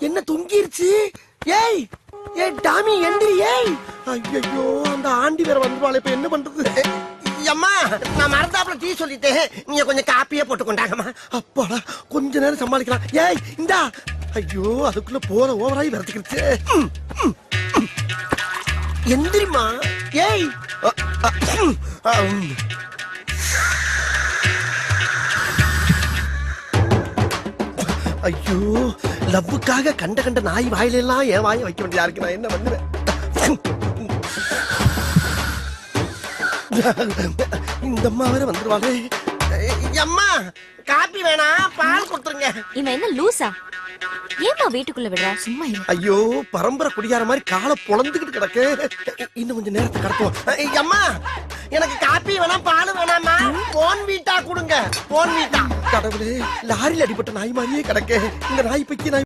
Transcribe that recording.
என்ன தொங்கிருச்சு? ஏய் ஏய் டாமி எந்திரி ஏய். ஐயோ அந்த ஆண்டி வேற வந்துருவாள் இப்ப என்ன பண்றது? அம்மா நான் மறந்தாப்புல டீ சொல்லிட்டேன். நீங்க கொஞ்சம் காப்பியே போட்டு கொண்டாங்கம்மா. அப்பாடா கொஞ்ச நேரம் சமாளிக்கலாம். ஏய் இந்தா. ஐயோ அதுக்குள்ள போற ஓவராய் விரட்டிக்கிடுச்சு. ம், ம், ம். எந்திரிம்மா. ஏய். ஐயோ லவ்வுக்காக கண்ட கண்ட நாய் வாயிலெல்லாம் என் வாயை வைக்க வேண்டியதா இருக்கு? நான் என்ன பண்ணுவேன்? இந்த அம்மா வேற வந்துருவாளே அம்மா காப்பி வேணாம் பால் கொடுத்துருங்க. இவன் என்ன லூசா? ஏமா வீட்டுக்குள்ள விடுறா? சும்மா ஐயோ பரம்பரை குடியார மாதிரி காலை பொழந்துகிட்டு கிடக்கு. இன்னும் கொஞ்சம் நேரத்தை கடத்துவோம் அம்மா எனக்கு காப்பி வேணாம் பால் வேணாம்மா. போன் வீட்டா கொடுங்க. போன் வீட்டா. கடவுளே லாரியில் அடிபட்ட நாய் மாதிரியே கிடக்கு. இந்த நாய் பைக்கி நாய்